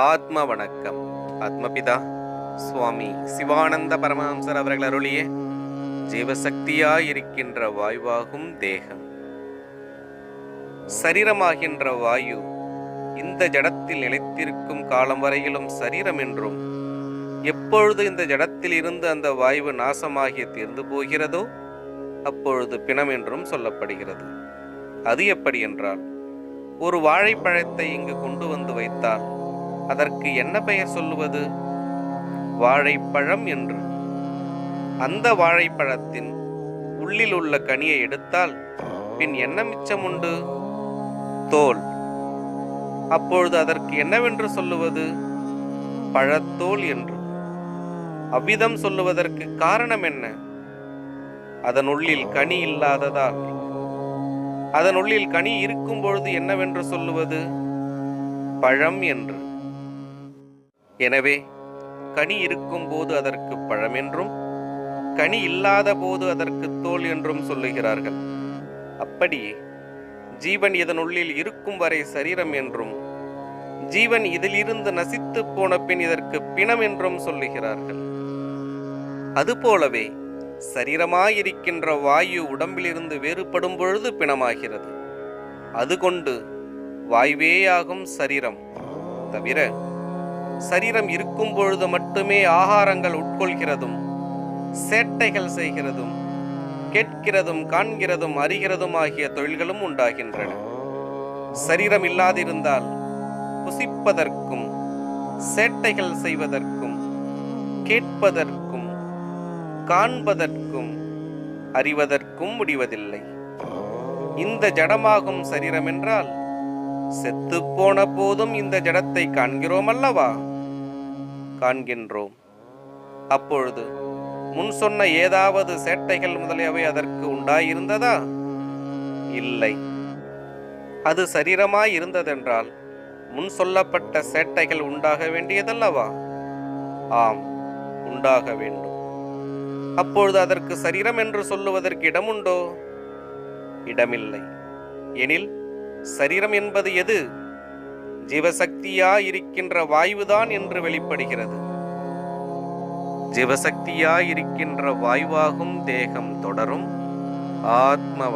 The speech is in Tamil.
ஆத்ம வணக்கம் ஆத்மபிதா சுவாமி சிவானந்த பரமஹம்சர் அவர்கள் அருளிய ஜீவசக்தியாயிருக்கின்ற வாயுவாகும் தேகம். சரீரமாகின்ற வாயு இந்த ஜடத்தில் நிலைத்திருக்கும் காலம் வரையிலும் சரீரம் என்றும் எப்பொழுது இந்த ஜடத்தில் இருந்து அந்த வாயு நாசமாகி தீர்ந்து போகிறதோ அப்பொழுது பிணம் என்றும் சொல்லப்படுகிறது. அது எப்படி என்றால் ஒரு வாழைப்பழத்தை இங்கு கொண்டு வந்து வைத்தால் அதற்கு என்ன பெயர் சொல்லுவது? வாழைப்பழம் என்று. அந்த வாழைப்பழத்தின் உள்ளில் உள்ள கனியை எடுத்தால் பின் என்ன மிச்சம் உண்டு? தோல். அப்பொழுது அதற்கு என்னவென்று சொல்லுவது? பழத்தோல் என்று. அவ்விதம் சொல்லுவதற்கு காரணம் என்ன? அதன் உள்ளில் கனி இல்லாததால். அதன் உள்ளில் கனி இருக்கும் பொழுது என்னவென்று சொல்லுவது? பழம் என்று. எனவே கனி இருக்கும் போது அதற்கு பழம் என்றும் கனி இல்லாத போது அதற்கு தோல் என்றும் சொல்லுகிறார்கள். அப்படியே ஜீவன் இதன் உள்ளில் இருக்கும் வரை சரீரம் என்றும் ஜீவன் இதிலிருந்து நசித்து போன பின் இதற்கு பிணம் என்றும் சொல்லுகிறார்கள். அதுபோலவே சரீரமாயிருக்கின்ற வாயு உடம்பிலிருந்து வேறுபடும் பொழுது பிணமாகிறது. அது கொண்டு வாயுவேயாகும் சரீரம். தவிர சரீரம் இருக்கும் பொழுது மட்டுமே ஆகாரங்கள் உட்கொள்கிறதும் சேட்டைகள் செய்கிறதும் கேட்கிறதும் காண்கிறதும் அறிகிறதும் ஆகிய தொழில்களும் உண்டாகின்றன. சரீரம் இல்லாதிருந்தால் புசிப்பதற்கும் சேட்டைகள் செய்வதற்கும் கேட்பதற்கும் காண்பதற்கும் அறிவதற்கும் முடிவதில்லை. இந்த ஜடமாகும் சரீரம் என்றால் செத்துப் போன போதும் இந்த ஜடத்தை காண்கிறோம் அல்லவா காண்கின்றோம். அப்பொழுது முன் சொன்ன ஏதாவது சேட்டைகள் முதலியவை அதற்கு உண்டாயிருந்ததா? இல்லை. அது சரீரமாய் இருந்ததென்றால் முன் சொல்லப்பட்ட சேட்டைகள் உண்டாக வேண்டியதல்லவா? ஆம் உண்டாக வேண்டும். அப்பொழுது அதற்கு சரீரம் என்று சொல்லுவதற்கு இடமுண்டோ? இடமில்லை. எனில் சரீரம் என்பது எது? ஜீவசக்தியாயிருக்கின்ற வாயுதான் என்று வெளிப்படுகிறது. ஜீவசக்தியாயிருக்கின்ற வாயுவாகும் தேகம் தொடரும். ஆத்ம